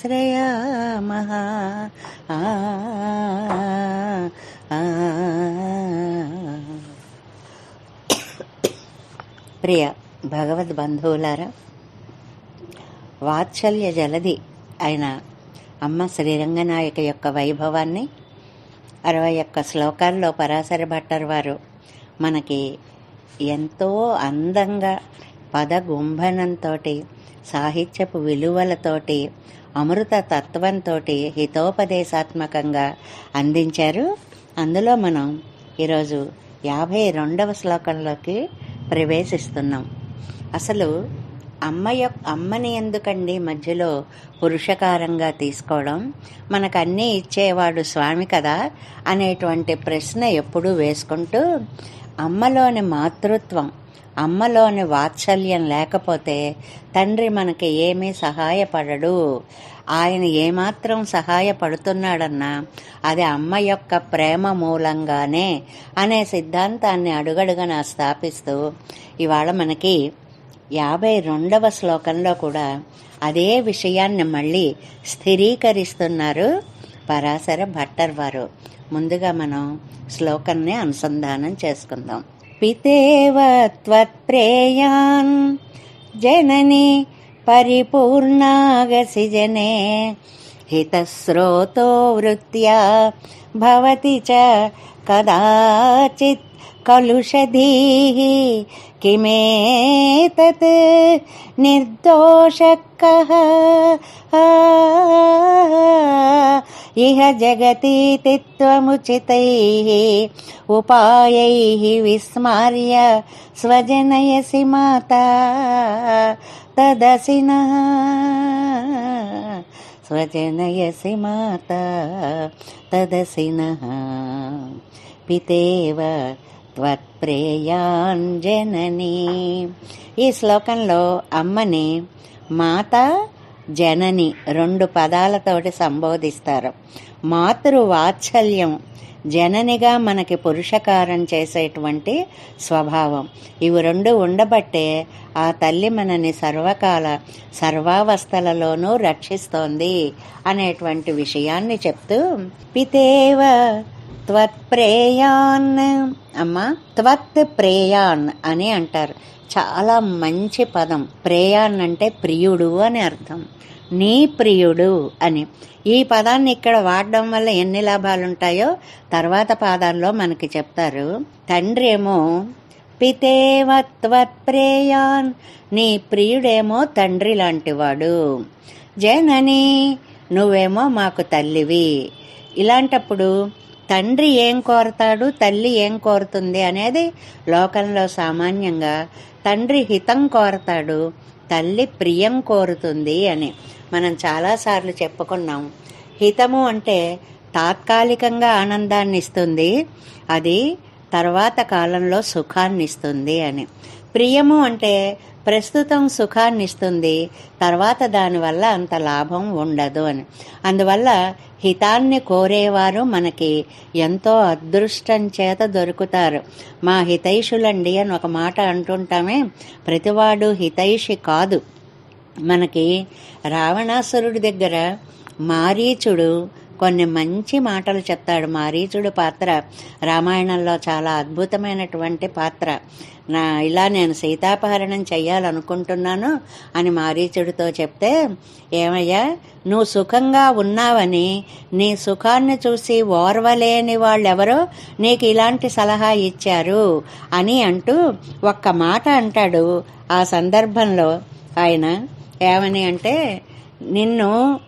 శ్రియమాశ్రయామः ఆ ఆ. ప్రియ భగవద్ బంధువులారా వాత్సల్య జలది అయిన అమ్మ శ్రీరంగనాయక యొక్క వైభవాన్ని అరవై ఒక్క శ్లోకాల్లో పరాశర భట్టర్ వారు మనకి ఎంతో అందంగా పదగుంభనంతో సాహిత్యపు విలువలతోటి అమృత తత్వంతో హితోపదేశాత్మకంగా అందించారు. అందులో మనం ఈరోజు యాభై రెండవ శ్లోకంలోకి ప్రవేశిస్తున్నాం. అసలు అమ్మ యొక్క అమ్మని ఎందుకండి మధ్యలో పురుషకారంగా తీసుకోవడం? మనకు అన్నీ ఇచ్చేవాడు స్వామి కదా అనేటువంటి ప్రశ్న ఎప్పుడూ వేసుకుంటూ అమ్మలోని మాతృత్వం అమ్మలోని వాత్సల్యం లేకపోతే తండ్రి మనకి ఏమీ సహాయపడడు. ఆయన ఏమాత్రం సహాయపడుతున్నాడన్నా అది అమ్మ యొక్క ప్రేమ మూలంగానే అనే సిద్ధాంతాన్ని అడుగడుగన స్థాపిస్తూ ఇవాళ మనకి యాభై రెండవ శ్లోకంలో కూడా అదే విషయాన్ని మళ్ళీ స్థిరీకరిస్తున్నారు పరాశర భట్టర్ వారు. ముందుగా మనం శ్లోకాన్ని అనుసంధానం చేసుకుందాం. పితేవ త్వత్ప్రేయాన్ జనని పరిపూర్ణాగసి జనే हितस्रोतो वृत्त्या भवति च कदाचित् कलुषधीः किमेतत् निर्दोषकः? इह जगति तित्वमुचितैः उपायैः विस्मार्य स्वजनयसि माता तदसि नः। स्वजनयसि माता तदसि नः పితేవ త్వత్ప్రేయాంజనని ఈ శ్లోకంలో అమ్మని మాత జనని రెండు పదాలతోటి సంబోధిస్తారు మాతృ వాత్సల్యం జననిగా మనకి పురుషకారం చేసేటువంటి స్వభావం. ఇవి రెండు ఉండబట్టే ఆ తల్లి మనని సర్వకాల సర్వావస్థలలోనూ రక్షిస్తోంది అనేటువంటి విషయాన్ని చెప్తూ పితేవ త్వత్ప్రేయాన్ అమ్మ త్వత్ ప్రేయాన్ అని అంటారు. చాలా మంచి పదం. ప్రేయాన్ అంటే ప్రియుడు అని అర్థం. నీ ప్రియుడు అని. ఈ పదాన్ని ఇక్కడ వాడడం వల్ల ఎన్ని లాభాలు ఉంటాయో తర్వాత పాదాల్లో మనకి చెప్తారు. తండ్రి ఏమో పితేవ నీ ప్రియుడేమో తండ్రి లాంటివాడు. జనని నువ్వేమో మాకు తల్లివి. ఇలాంటప్పుడు తండ్రి ఏం కోరతాడు తల్లి ఏం కోరుతుంది అనేది లోకంలో సామాన్యంగా తండ్రి హితం కోరతాడు తల్లి ప్రియం కోరుతుంది అని. మనం చాలాసార్లు చెప్పుకున్నాం. హితము అంటే తాత్కాలికంగా ఆనందాన్ని ఇస్తుంది అది తర్వాత కాలంలో సుఖాన్ని ఇస్తుంది అని. ప్రియము అంటే ప్రస్తుతం సుఖాన్ని ఇస్తుంది తర్వాత దానివల్ల అంత లాభం ఉండదు అని. అందువల్ల హితాన్ని కోరేవారు మనకి ఎంతో అదృష్టం చేత దొరుకుతారు. మా హితైషులండి అని ఒక మాట అంటుంటామే ప్రతివాడు హితైషి కాదు. మనకి రావణాసురుడి దగ్గర మారీచుడు కొన్ని మంచి మాటలు చెప్తాడు. మారీచుడు పాత్ర రామాయణంలో చాలా అద్భుతమైనటువంటి పాత్ర. నా ఇలా నేను సీతాపహరణం చెయ్యాలనుకుంటున్నాను అని మారీచుడితో చెప్తే ఏమయ్యా నువ్వు సుఖంగా ఉన్నావని నీ సుఖాన్ని చూసి ఓర్వలేని వాళ్ళెవరో నీకు ఇలాంటి సలహా ఇచ్చారు అని అంటూ ఒక్క మాట అంటాడు. ఆ సందర్భంలో ఆయన ఏమని అంటే నిన్ను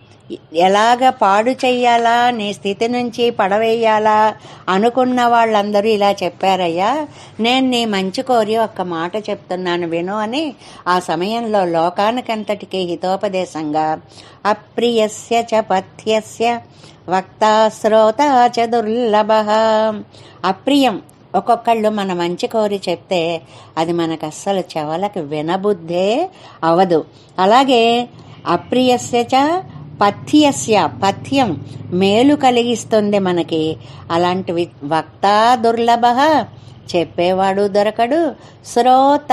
ఎలాగ పాడు చెయ్యాలా నీ స్థితి నుంచి పడవేయాలా అనుకున్న వాళ్ళందరూ ఇలా చెప్పారయ్యా. నేను నీ మంచి కోరి ఒక్క మాట చెప్తున్నాను విను అని ఆ సమయంలో లోకానికంతటికి హితోపదేశంగా అప్రియస్య చ పథ్యస్య వక్త శ్రోత చ దుర్లభ. అప్రియం ఒక్కొక్కళ్ళు మన మంచి కోరి చెప్తే అది మనకు అస్సలు చెవలకు వినబుద్ధే అవదు. అలాగే అప్రియస్యచ పథ్యస్య పథ్యం మేలు కలిగిస్తుంది మనకి. అలాంటివి వక్తా దుర్లభ. చెప్పేవాడు దొరకడు. శ్రోత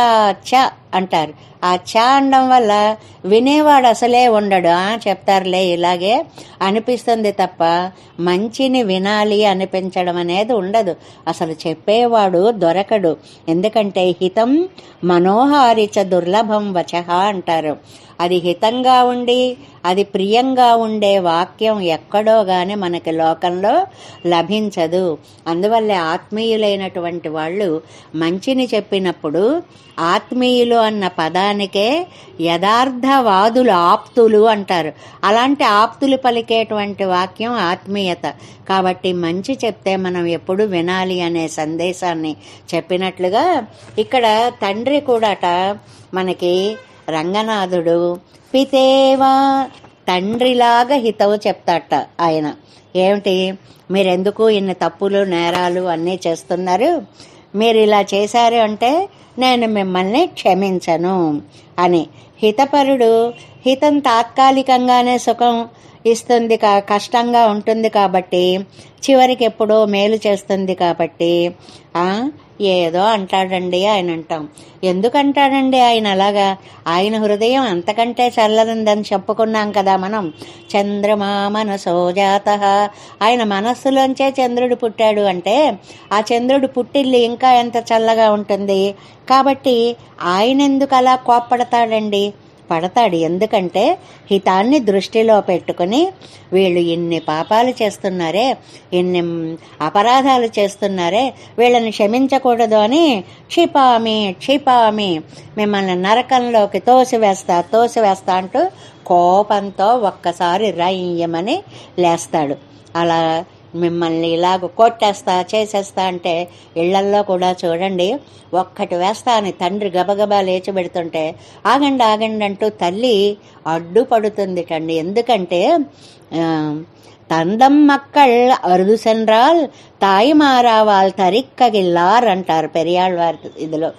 చ అంటారు. ఆ చ అనడం వల్ల వినేవాడు అసలే ఉండడు. ఆ చెప్తారులే ఇలాగే అనిపిస్తుంది తప్ప మంచిని వినాలి అనిపించడం అనేది ఉండదు. అసలు చెప్పేవాడు దొరకడు. ఎందుకంటే హితం మనోహారిచ దుర్లభం వచహ అంటారు. అది హితంగా ఉండి అది ప్రియంగా ఉండే వాక్యం ఎక్కడో గాని మనకి లోకంలో లభించదు. అందువల్లే ఆత్మీయులైనటువంటి వాళ్ళు మంచిని చెప్పినప్పుడు ఆత్మీయులు అన్న పదానికే యథార్థవాదులు ఆప్తులు అంటారు. అలాంటి ఆప్తులు పలికేటువంటి వాక్యం ఆత్మీయత. కాబట్టి మంచి చెప్తే మనం ఎప్పుడు వినాలి అనే సందేశాన్ని చెప్పినట్లుగా ఇక్కడ తండ్రి కూడాట మనకి రంగనాథుడు పితేవా తండ్రిలాగా హితవు చెప్తాట ఆయన. ఏమిటి? మీరెందుకు ఇన్ని తప్పులు నేరాలు అన్నీ చేస్తున్నారు? మీరు ఇలా చేశారు అంటే నేను మిమ్మల్ని క్షమించను అని. హితపరుడు హితం తాత్కాలికంగానే సుఖం ఇస్తుంది కా కష్టంగా ఉంటుంది కాబట్టి చివరికి ఎప్పుడో మేలు చేస్తుంది కాబట్టి ఏదో అంటాడండి ఆయన అంటాం. ఎందుకంటాడండి ఆయన అలాగా? ఆయన హృదయం అంతకంటే చల్లనుందని చెప్పుకున్నాం కదా మనం. చంద్రమా మనసోజాత ఆయన మనస్సులోంచే చంద్రుడు పుట్టాడు అంటే ఆ చంద్రుడు పుట్టిల్లి ఇంకా ఎంత చల్లగా ఉంటుంది? కాబట్టి ఆయన ఎందుకు అలా కోప్పడతాడండి? పడతాడు. ఎందుకంటే హితాన్ని దృష్టిలో పెట్టుకుని వీళ్ళు ఇన్ని పాపాలు చేస్తున్నారే ఇన్ని అపరాధాలు చేస్తున్నారే వీళ్ళని క్షమించకూడదు అని క్షిపామి క్షిపామి మిమ్మల్ని నరకంలోకి తోసివేస్తా తోసివేస్తా అంటూ కోపంతో ఒక్కసారి రయ్యమని లేస్తాడు. అలా మిమ్మల్ని ఇలాగ కొట్టేస్తా చేసేస్తా అంటే ఇళ్ళల్లో కూడా చూడండి ఒక్కటి వేస్తా అని తండ్రి గబగబా లేచి పెడుతుంటే ఆగండి ఆగండి అంటూ తల్లి అడ్డుపడుతుంది కండి ఎందుకంటే ఆ, తందం మక్కళ్ అరుదు సెన్రాల్ తాయి మారావాల్ పెరియాళ్ళ వారి ఇదిలో.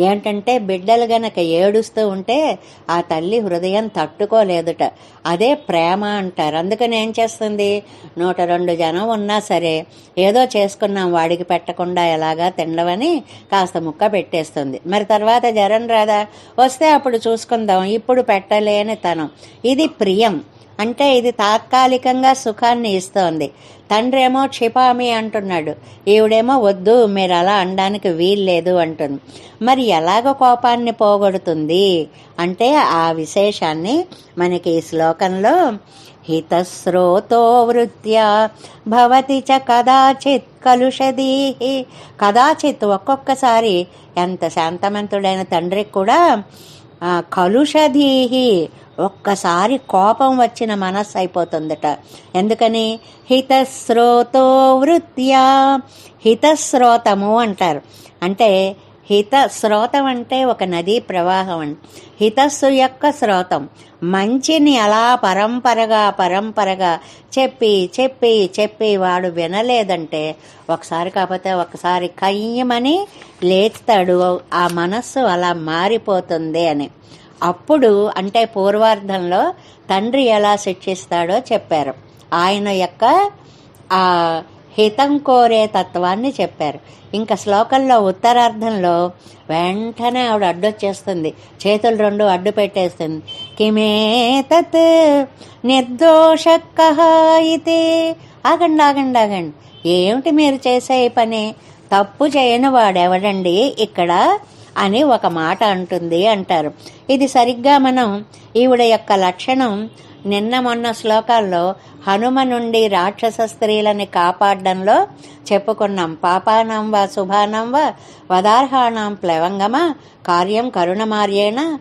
ఏంటంటే బిడ్డలు గనక ఏడుస్తూ ఉంటే ఆ తల్లి హృదయం తట్టుకోలేదుట. అదే ప్రేమ అంటారు. అందుకని ఏం చేస్తుంది? నూట రెండు జనం ఉన్నా సరే ఏదో చేసుకున్నాం వాడికి పెట్టకుండా ఎలాగా తినడమని కాస్త ముక్క పెట్టేస్తుంది. మరి తర్వాత జరం రాదా? వస్తే అప్పుడు చూసుకుందాం. ఇప్పుడు పెట్టలేని తనం ఇది ప్రియం. అంటే ఇది తాత్కాలికంగా సుఖాన్ని ఇస్తోంది. తండ్రి ఏమో క్షిపామి అంటున్నాడు. ఈవిడేమో వద్దు మీరు అలా అనడానికి వీల్లేదు అంటుంది. మరి ఎలాగ కోపాన్ని పోగొడుతుంది అంటే ఆ విశేషాన్ని మనకి ఈ శ్లోకంలో హితస్రోతో వృత్యా భవతి చ కదాచిత్ కలుషదీహి కదాచిత్ ఒక్కొక్కసారి ఎంత శాంతమంతుడైన తండ్రికి కూడా కలుషధీహి ఒక్కసారి కోపం వచ్చిన మనస్సు అయిపోతుందట. ఎందుకని? హితస్రోతో వృత్యా. హితస్రోతము అంటారు. అంటే హిత స్రోతం అంటే ఒక నదీ ప్రవాహం హితస్సు యొక్క స్రోతం. మంచిని అలా పరంపరగా పరంపరగా చెప్పి చెప్పి చెప్పి వాడు వినలేదంటే ఒకసారి కాకపోతే ఒకసారి కయ్యమని లేస్తాడు. ఆ మనస్సు అలా మారిపోతుంది అని. అప్పుడు అంటే పూర్వార్ధంలో తండ్రి ఎలా శిక్షిస్తాడో చెప్పారు. ఆయన యొక్క ఆ హితం కోరే తత్వాన్ని చెప్పారు. ఇంకా శ్లోకంలో ఉత్తరార్ధంలో వెంటనే ఆవిడ అడ్డొచ్చేస్తుంది. చేతులు రెండు అడ్డు పెట్టేస్తుంది. కిమేతత్ తత్ అయితే ఆగండి ఆగండి ఆగండి. ఏమిటి మీరు చేసే పని? తప్పు చేయని వాడెవడండి? ఇక్కడ అని ఒక మాట అంటుంది అంటారు. ఇది సరిగ్గా మనం ఈవిడ యొక్క లక్షణం. నిన్న మొన్న శ్లోకాల్లో హనుమ నుండి రాక్షస స్త్రీలని కాపాడడంలో చెప్పుకున్నాం. పాపానం వా శుభానం వా వదార్హాణం ప్లవంగమ కార్యం కరుణమార్యేణ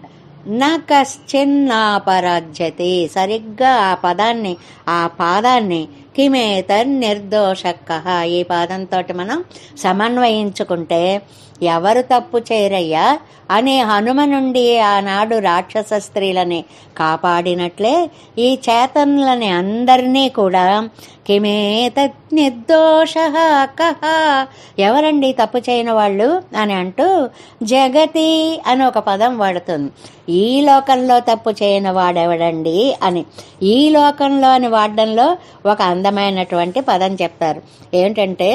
నా కశ్చిన్నాపరాజ్యతే. సరిగ్గా ఆ పదాన్ని ఆ పాదాన్ని కిమేతర్ నిర్దోషక్క ఈ పాదంతో మనం సమన్వయించుకుంటే ఎవరు తప్పు చేయరయ్యా? అనే హనుమ నుండి ఆనాడు రాక్షస స్త్రీలని కాపాడినట్లే ఈ చేతనులని అందరినీ కూడా కిమేత నిర్దోష కహ ఎవరండి తప్పు చేయని వాళ్ళు అని అంటూ జగతి అని ఒక పదం వాడుతుంది. ఈ లోకంలో తప్పు చేయని వాడెవడండి అని. ఈ లోకంలో అని వాడడంలో ఒక అందమైనటువంటి పదం చెప్తారు. ఏంటంటే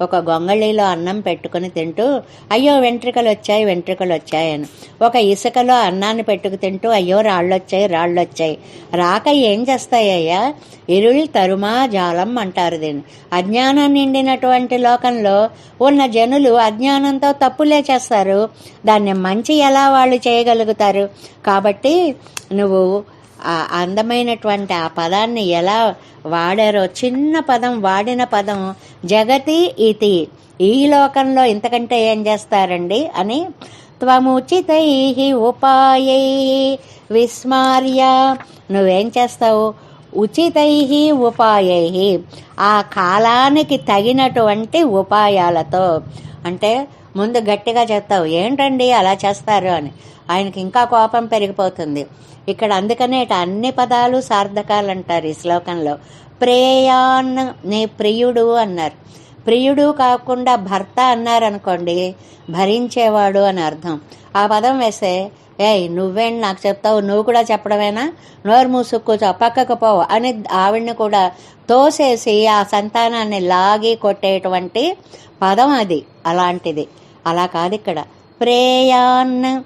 ఒక గొంగళిలో అన్నం పెట్టుకుని తింటూ అయ్యో వెంట్రుకలు వచ్చాయి వెంట్రుకలు వచ్చాయని ఒక ఇసుకలో అన్నాన్ని పెట్టుకు తింటూ అయ్యో రాళ్ళు వచ్చాయి రాళ్ళు వచ్చాయి రాక ఏం చేస్తాయ్యా ఇరుள் తరుమా జాలం అంటారు దీన్ని. అజ్ఞానం నిండినటువంటి లోకంలో ఉన్న జనులు అజ్ఞానంతో తప్పులే చేస్తారు. దాన్ని మంచి ఎలా వాళ్ళు చేయగలుగుతారు? కాబట్టి నువ్వు ఆ అందమైనటువంటి ఆ పదాన్ని ఎలా వాడారో చిన్న పదం వాడిన పదం జగతి ఇతి. ఈ లోకంలో ఇంతకంటే ఏం చేస్తారండి అని త్వముచితై ఉపాయై విస్మార్య. నువ్వేం చేస్తావు? ఉచితై ఉపాయై. ఆ కాలానికి తగినటువంటి ఉపాయాలతో. అంటే ముందు గట్టిగా చెప్తావు ఏంటండి అలా చేస్తారు? అని. ఆయనకి ఇంకా కోపం పెరిగిపోతుంది. ఇక్కడ అందుకనే ఇటు అన్ని పదాలు సార్థకాలు అంటారు ఈ శ్లోకంలో. ప్రేయాన్ నీ ప్రియుడు అన్నారు. ప్రియుడు కాకుండా భర్త అన్నారనుకోండి భరించేవాడు అని అర్థం. ఆ పదం వేస్తే ఏయ్ నువ్వేంటి నాకు చెప్తావు? నువ్వు కూడా చెప్పడమేనా? నోరు మూసుకు పక్కకు పోవు అని ఆవిడ్ని కూడా తోసేసి ఆ సంతానాన్ని లాగి కొట్టేటువంటి పదం అది అలాంటిది. అలా కాదు ఇక్కడ. ప్రేయాన్న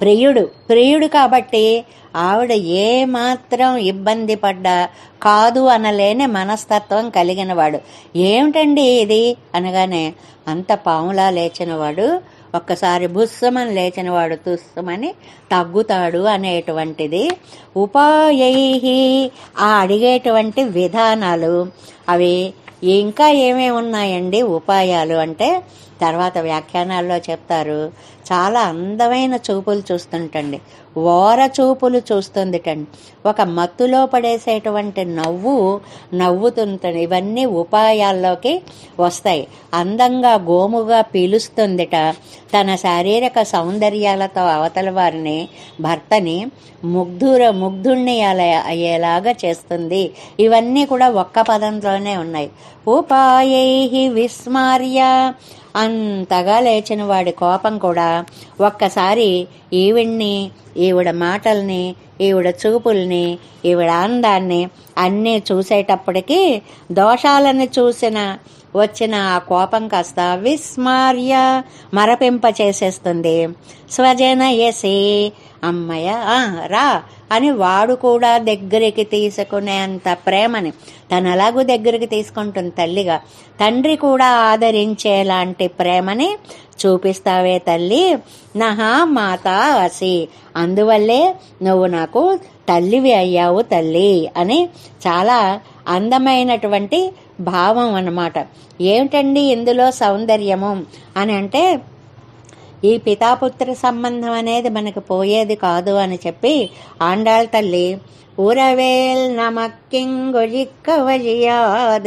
ప్రియుడు ప్రియుడు కాబట్టి ఆవిడ ఏమాత్రం ఇబ్బంది పడ్డా కాదు అనలేని మనస్తత్వం కలిగినవాడు ఏమిటండి ఇది? అనగానే అంత పాములా లేచినవాడు ఒక్కసారి బుస్సమని లేచినవాడు తుస్సమని తగ్గుతాడు అనేటువంటిది. ఉపాయై ఆ అడిగేటువంటి విధానాలు. అవి ఇంకా ఏమేమి ఉన్నాయండి ఉపాయాలు? అంటే తర్వాత వ్యాఖ్యానాల్లో చెప్తారు. చాలా అందమైన చూపులు చూస్తుంటండి. ఓర చూపులు చూస్తుందిటండి. ఒక మత్తులో పడేసేటువంటి నవ్వు నవ్వుతుంటుంది ఇవన్నీ ఉపాయాల్లోకి వస్తాయి. అందంగా గోముగా పీలుస్తుందిట. తన శారీరక సౌందర్యాలతో అవతల వారిని భర్తని ముగ్ధుర ముగ్ధుణ్ణి అలా- అయ్యేలాగా చేస్తుంది. ఇవన్నీ కూడా ఒక్క పదంలోనే ఉన్నాయి. ఉపాయై విస్మార్య. అంతగా లేచిన వాడి కోపం కూడా ఒక్కసారి ఈవిడ్ని ఈవిడ మాటల్ని ఈవిడ చూపుల్ని ఈవిడ అందాన్ని అన్నీ చూసేటప్పటికీ దోషాలను చూసిన వచ్చిన ఆ కోపం కాస్త విస్మార్య మరపింప చేసేస్తుంది స్వజన యసి అమ్మయ్య రా అని వాడు కూడా దగ్గరికి తీసుకునేంత ప్రేమని తనలాగూ దగ్గరికి తీసుకుంటుంది తల్లిగా. తండ్రి కూడా ఆదరించేలాంటి ప్రేమని చూపిస్తావే తల్లి. నహా మాత అసి అందువల్లే నువ్వు నాకు తల్లివి అయ్యావు తల్లి అని చాలా అందమైనటువంటి భావం అన్నమాట. ఏమిటండి ఇందులో సౌందర్యము అని అంటే ఈ పితాపుత్ర సంబంధం అనేది మనకు పోయేది కాదు అని చెప్పి ఆండాళ్ తల్లి ఊరవేల్ నమక్కింగొజిక్కవజియాద్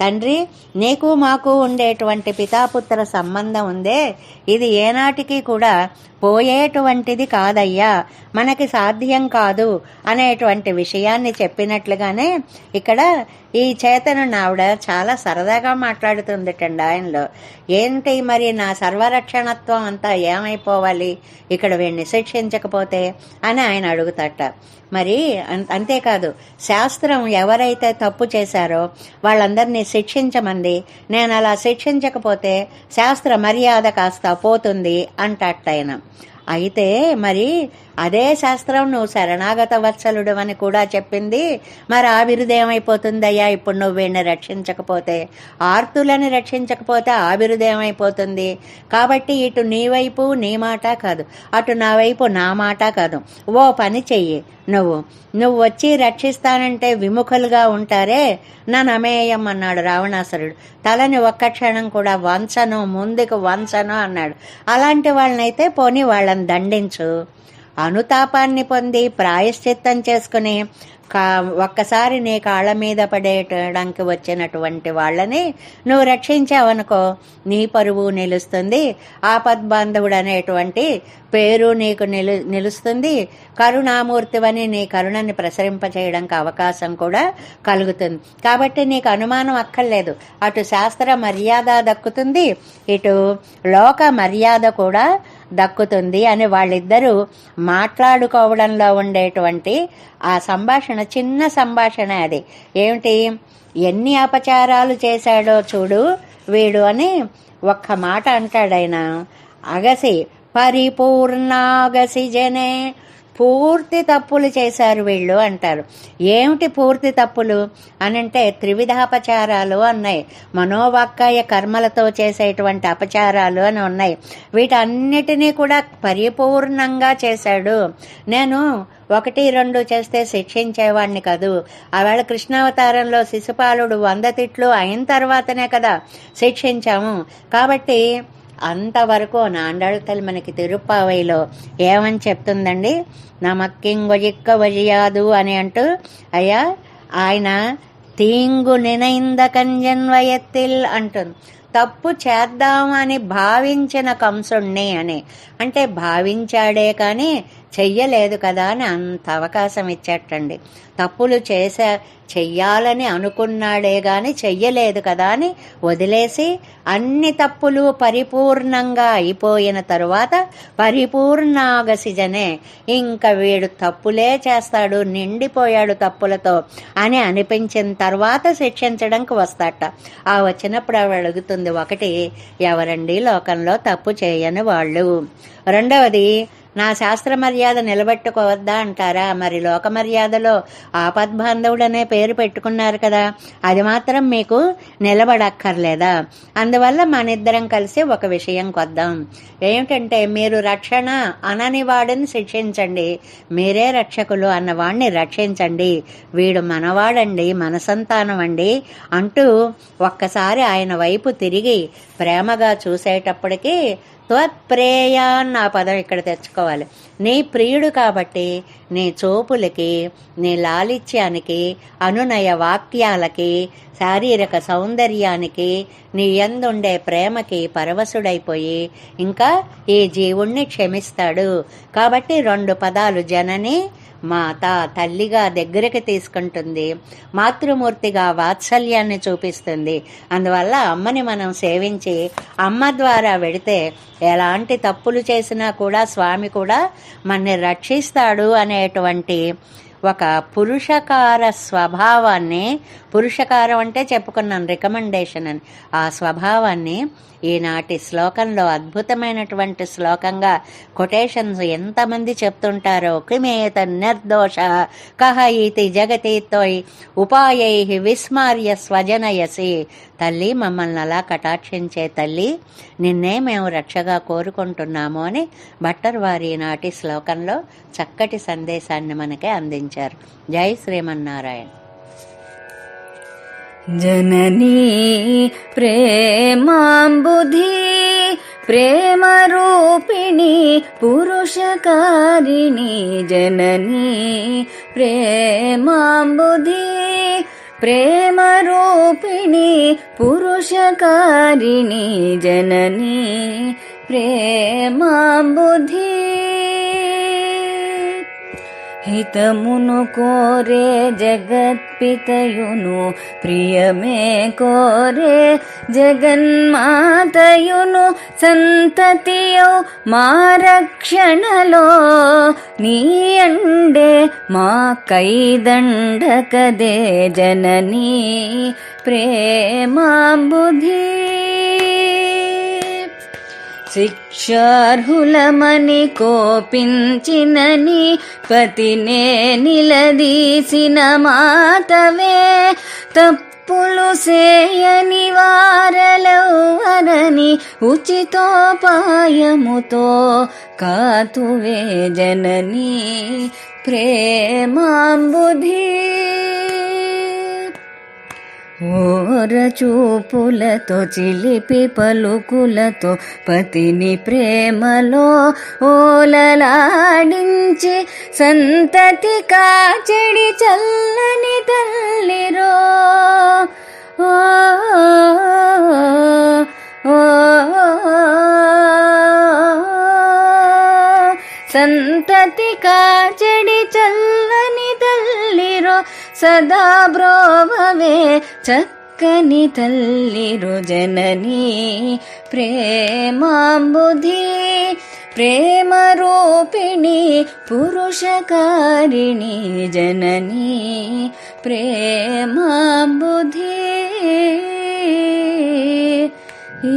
తండ్రి నీకు మాకు ఉండేటువంటి పితాపుత్ర సంబంధం ఉందే ఇది ఏనాటికి కూడా పోయేటువంటిది కాదయ్యా మనకి సాధ్యం కాదు అనేటువంటి విషయాన్ని చెప్పినట్లుగానే ఇక్కడ ఈ చేతను నావిడ చాలా సరదాగా మాట్లాడుతుందిటండి ఆయనలో ఏంటి మరి నా సర్వరక్షణత్వం అంతా ఏమైపోవాలి ఇక్కడ వీడిని శిక్షించకపోతే అని ఆయన అడుగుతట మరి అంతేకాదు శాస్త్రం ఎవరైతే తప్పు చేశారో వాళ్ళందరినీ శిక్షించమంది. నేను అలా శిక్షించకపోతే శాస్త్ర మర్యాద కాస్త పోతుంది అంటట్టాయన అయితే మరి అదే శాస్త్రం నువ్వు శరణాగత వత్సలుడు అని కూడా చెప్పింది. మరి ఆ బిరుదేమైపోతుందయ్యా? ఇప్పుడు నువ్వు వీడిని రక్షించకపోతే ఆర్తులని రక్షించకపోతే ఆ బిరుదేమైపోతుంది. కాబట్టి ఇటు నీ వైపు నీ మాట కాదు అటు నా వైపు నా మాట కాదు. ఓ పని చెయ్యి నువ్వు. నువ్వు వచ్చి రక్షిస్తానంటే విముఖులుగా ఉంటారే? నా నమేయం అన్నాడు రావణాసురుడు. తలని ఒక్క క్షణం కూడా వంచను ముందుకు వంచను అన్నాడు. అలాంటి వాళ్ళనైతే పోనీ వాళ్ళని దండించు. అనుతాపాన్ని పొంది ప్రాయశ్చిత్తం చేసుకుని కా ఒక్కసారి నీ కాళ్ళ మీద పడేయడానికి వచ్చినటువంటి వాళ్ళని నువ్వు రక్షించావనుకో. నీ పరువు నిలుస్తుంది. ఆపద్బాంధవుడు అనేటువంటి పేరు నీకు నిలు నిలుస్తుంది. కరుణామూర్తివని నీ కరుణని ప్రసరింపచేయడానికి అవకాశం కూడా కలుగుతుంది. కాబట్టి నీకు అనుమానం అక్కర్లేదు. అటు శాస్త్ర మర్యాద దక్కుతుంది. ఇటు లోక మర్యాద కూడా దక్కుతుంది అని వాళ్ళిద్దరూ మాట్లాడుకోవడంలో ఉండేటువంటి ఆ సంభాషణ చిన్న సంభాషణ అది. ఏమిటి? ఎన్ని అపచారాలు చేశాడో చూడు వీడు అని ఒక్క మాట అంటాడైనా అగసి పరిపూర్ణాగసి జనే పూర్తి తప్పులు చేశారు వీళ్ళు అంటారు. ఏమిటి పూర్తి తప్పులు? అనంటే త్రివిధాపచారాలు అన్నాయి. మనోవాక్కాయ కర్మలతో చేసేటువంటి అపచారాలు అని ఉన్నాయి. వీటన్నిటినీ కూడా పరిపూర్ణంగా చేశాడు. నేను ఒకటి రెండు చేస్తే శిక్షించేవాడిని కాదు? ఆవేళ కృష్ణావతారంలో శిశుపాలుడు వంద తిట్లు అయిన తర్వాతనే కదా శిక్షించాము. కాబట్టి అంతవరకు నాండళతలు మనకి తిరుప్పావైలో ఏమని చెప్తుందండి? నమక్కింగొజిక్క వజియాదు అని అంటూ అయ్యా ఆయన తీంగు నినైంద కంజన్వయత్తిల్ అంటుంది. తప్పు చేద్దామని భావించిన కంసుణ్ణి అని. అంటే భావించాడే కానీ చెయ్యలేదు కదా అని అంత అవకాశం ఇచ్చేటండి. తప్పులు చేసా చెయ్యాలని అనుకున్నాడే గాని చెయ్యలేదు కదా అని వదిలేసి అన్ని తప్పులు పరిపూర్ణంగా అయిపోయిన తరువాత పరిపూర్ణాగసిజనే ఇంకా వీడు తప్పులే చేస్తాడు నిండిపోయాడు తప్పులతో అని అనిపించిన తర్వాత శిక్షించడానికి వస్తాట. ఆ వచ్చినప్పుడు ఆవిడ అడుగుతుంది ఒకటి ఎవరండి లోకంలో తప్పు చేయని వాళ్ళు? రెండవది నా శాస్త్ర మర్యాద నిలబెట్టుకోవద్దా అంటారా? మరి లోక మర్యాదలో ఆపద్బాంధవుడనే పేరు పెట్టుకున్నారు కదా. అది మాత్రం మీకు నిలబడక్కర్లేదా? అందువల్ల మనిద్దరం కలిసి ఒక విషయం కొద్దాం. ఏమిటంటే మీరు రక్షణ అనని వాడిని శిక్షించండి. మీరే రక్షకులు అన్నవాడిని రక్షించండి. వీడు మనవాడండి మన సంతానం అండి అంటూ ఒక్కసారి ఆయన వైపు తిరిగి ప్రేమగా చూసేటప్పటికీ త్వత్ప్రేయాన్ ఆ పదం ఇక్కడ తెచ్చుకోవాలి. నీ ప్రియుడు కాబట్టి నీ చూపులకి నీ లాలిత్యానికి అనునయ వాక్యాలకి శారీరక సౌందర్యానికి నీ ఎందుండే ప్రేమకి పరవశుడైపోయి ఇంకా ఈ జీవుణ్ణి క్షమిస్తాడు. కాబట్టి రెండు పదాలు జనని మాత తల్లిగా దగ్గరికి తీసుకుంటుంది మాతృమూర్తిగా వాత్సల్యాన్ని చూపిస్తుంది. అందువల్ల అమ్మని మనం సేవించి అమ్మ ద్వారా వెడితే ఎలాంటి తప్పులు చేసినా కూడా స్వామి కూడా మనని రక్షిస్తాడు అనేటువంటి ఒక పురుషకార స్వభావాన్ని పురుషకారం అంటే చెప్పుకున్నాను రికమెండేషన్ అని. ఆ స్వభావాన్ని ఈనాటి శ్లోకంలో అద్భుతమైనటువంటి శ్లోకంగా కొటేషన్స్ ఎంతమంది చెప్తుంటారో కిమేత నిర్దోష కహ ఇతి జగతితోయ్ ఉపాయై విస్మార్య స్వజనయసి. తల్లి మమ్మల్ని అలా కటాక్షించే తల్లి నిన్నే మేము రక్షగా కోరుకుంటున్నాము అని భట్టర్ వారి నాటి శ్లోకంలో చక్కటి సందేశాన్ని మనకి అందించారు. జై శ్రీమన్నారాయణ. जननी प्रेमाम्बुधि प्रेमरूपिणी पुरुषकारिणी जननी प्रेमाम्बुधि प्रेमरूपिणी पुरुषकारिणी जननी प्रेमाम्बुधि హితమును కోరే జగత్పితయును ప్రియమే కోరే జగన్మాతయును సంతతియౌ మా రక్షణలో. నీ అండే మా కైదండకదే జననీ ప్రేమాంబుధి. శిక్షార్హులమని కోపించినని పతినే నిలదీసిన మాతవే. తప్పులు సేయని వారలవరని ఉచితోపాయముతో కాతువే జననీ ప్రేమాంబుధీ. ఓర చూపులతో చిలిపి పలుకులతో పతిని ప్రేమలో ఓలలాడించి సంతతి కాచెడి చల్లని తల్లిరో ఓ సంతతి కాచెడి చల్ల సదా బ్రోవవే చక్కని తల్లిరు జననీ ప్రేమాంబుధి ప్రేమ రూపిణి పురుషకారిణి జననీ ప్రేమాంబుధి ఈ